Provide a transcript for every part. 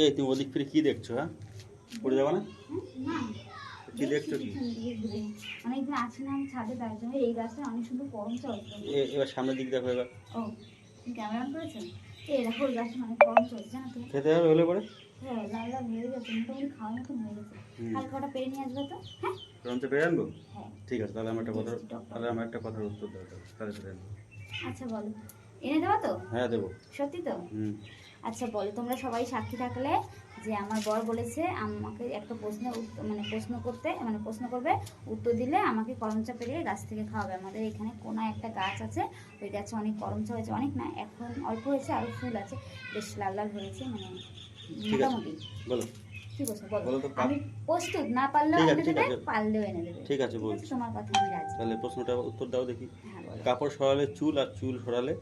এই তুমি ওদিক ফিরে কি দেখছ হ্যাঁ? পড়ে যাব না? কি দেখছ কি? পিছন অনেকদিন আছি আমি ছাদে তার জন্য এই গাছটা অনেক সুন্দর করম চলছে এ- এবার সামনের দিক দেখো এবার। ও ক্যামেরা অন করেছ এই দেখো ওই গাছটা অনেক করম চলছে জানো তো খেতে হবে হলে পরে? হ্যাঁ লাল লাল হয়ে গেছে মোটামুটি খাওয়ার মতন হয়ে গেছে হালকা ওটা পেরে নিয়ে আসবে তো হ্যাঁ। রঞ্চে পেয়ে আনব ঠিক আছে তাহলে আমার একটা কথা তাহলে আমার একটা কথার উত্তর দাও তাহলে আচ্ছা বলো। এনে দেবো তো? হ্যাঁ দেবো। সত্যি তো? আচ্ছা বলো তোমরা সবাই সাক্ষী থাকলে যে আমার বর বলেছে আমাকে একটা প্রশ্ন মানে প্রশ্ন করতে মানে প্রশ্ন করবে উত্তর দিলে আমাকে করমচা পেরিয়ে গাছ থেকে খাওয়াবে। আমাদের এখানে কোনায় একটা গাছ আছে ওই গাছে অনেক করমচা হয়েছে অনেক না এখন অল্প হয়েছে আরও ফুল আছে বেশ লাল লাল হয়েছে মানে ঠিক আছে। মোটামুটি। বলো। কি বলছো বলো। বলো আমি প্রস্তুত না পারলেও এনে দেবে পারলেও এনে দেবে। ঠিক আছে ঠিক বলছি। তোমার কথা আমি রাজি। তাহলে প্রশ্নটা উত্তর দাও দেখি। হ্যাঁ কাপড় সরালে চুল আর চুল সরালে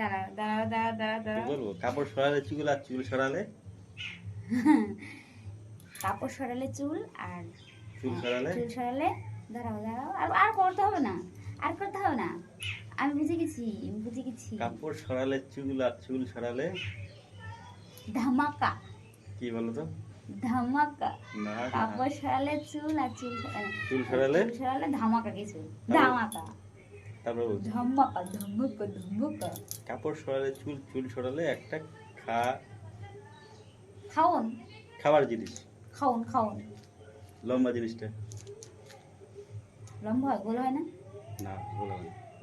দাঁড়াও দাঁড়াও দাঁড়াও দাঁড়াও দাঁড়াও বলব? কাপড় সরালে চুল আর চুল সরালে? কাপড় সরালে চুল আর চুল সরালে? চুল সরালে দাঁড়াও দাঁড়াও। আর আর করতে হবে না আর করতে হবে না। আমি বুঝে গেছি বুঝে গেছি। কাপড় সরালে চুল আর চুল সরালে? ধামাকা। কি বলো তো ধামাকা। কাপড় সরালে চুল আর চুল চুল সরালে? চুল সরালে ধামাকা কিছু। ধামাকা। তারপর কাপড় সরালে চুল চুল সরালে একটা খা খাওন। খাবার জিনিস। খাওন খাওন। লম্বা জিনিসটা। লম্বা হয় গোল হয় না? না না।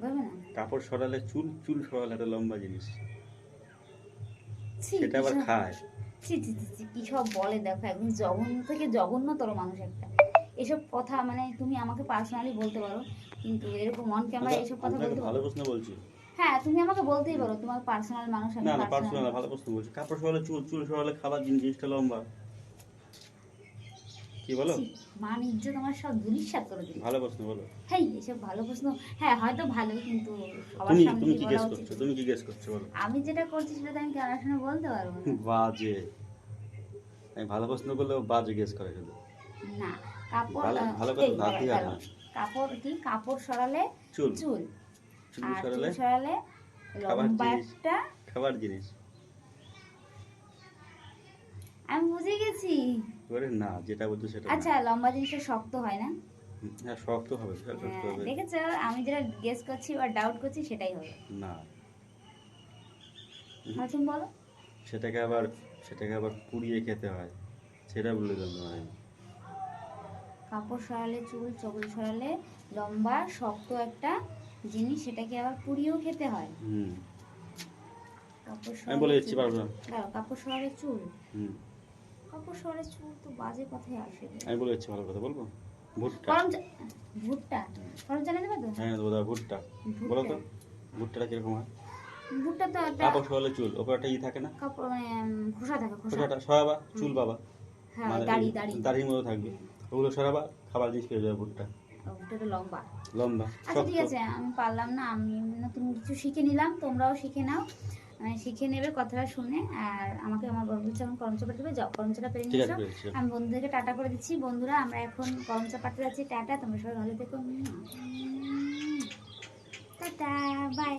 বলবে না? কাপড় সরালে চুল চুল সরালে একটা লম্বা জিনিস। সেটা আবার খায়। ছি ছি ছি ছি, কি সব বলে দেখো একদম জঘন্য থেকে জঘন্যতর মানুষ একটা। এসব কথা মানে তুমি আমাকে পার্সোনালি বলতে পারো। কিন্তু এরকম অন ক্যামেরা এসব কথা আমি বলতে ভালো প্রশ্ন বলছি। হ্যাঁ তুমি আমাকে বলতেই পারো তোমার পার্সোনাল মানুষ আমি না না পার্সোনাল ভালো প্রশ্ন বলছি। কাপড় সরালে চুল চুল সরালে খাবার জিনিস জিনিসটা লম্বা। কি বলো? মান ইজ্জত আমার সব করে দিল। ভালো প্রশ্ন বলো। হেই এসব ভালো প্রশ্ন হ্যাঁ হয়তো ভালো কিন্তু তুমি তুমি কি গেস করছ? তুমি কি গেস করছ বলো। আমি যেটা করছি সেটা আমি ক্যামেরার সামনে বলতে পারব না। বাজে। আমি ভালো প্রশ্ন করলেও বাজে গেস করে শুধু। না কাপড় ভালো- কথা হবে। কাপড় কি? কাপড় সরালে চুল। চুল। চুল আর চুল সরালে খাবার লম্বা জিনিস। একটা খাবার জিনিস। আমি বুঝে গেছি। না যেটা বলছো সেটা আচ্ছা লম্বা জিনিসটা শক্ত হয় না? হ্যাঁ শক্ত হবে হ্যাঁ, দেখেছ? আমি যেটা গেস করছি বা ডাউট করছি সেটাই হবে। না। তুমি বলো। সেটাকে আবার সেটাকে আবার পুড়িয়ে খেতে হয়। সেটা বলে দেবো আমি কাপড় সরালে চুল চুল সরালে লম্বা শক্ত একটা জিনিস সেটাকে আবার পুড়িয়েও খেতে হয়। কাপড় বলে দিচ্ছি চুল- পারব না। কাপড় সরালে চুল। কাপড় সরালে চুল তো বাজে কথাই আসে। আমি বলে দিচ্ছি ভালো কথা বলব? ভুট্টা। জানা তো? হ্যাঁ দেবো ভুট্টা। বলো তো ভুট্টাটা কীরকম হয়? ভুট্টা তো একটা কাপড় সরালে চুল ওপর একটা ই থাকে না? কাপড় মানে খোসা থাকে খোসাটা সরাবা চুল পাবা হ্যাঁ মানে দাড়ি দাড়ি। দাড়ির মতো থাকবে। ওগুলো সরাবা খাবার জিনিস পেয়ে যাবে ভুট্টা লম্বা। লম্বা আচ্ছা ঠিক আছে আমি পারলাম না আমি নতুন কিছু শিখে নিলাম তোমরাও শিখে নাও। মানে শিখে নেবে কথাটা শুনে আর আমাকে আমার বড় বলছে এখন পাঠাবে দেবে যাও করমচাটা পেরে ঠিক নিয়ে আছে এসো পেরেছি। আমি বন্ধুদেরকে টাটা করে দিচ্ছি। বন্ধুরা আমরা এখন করমচা পাঠাতে যাচ্ছি। টাটা তোমরা সবাই ভালো থেকো। Tata bye.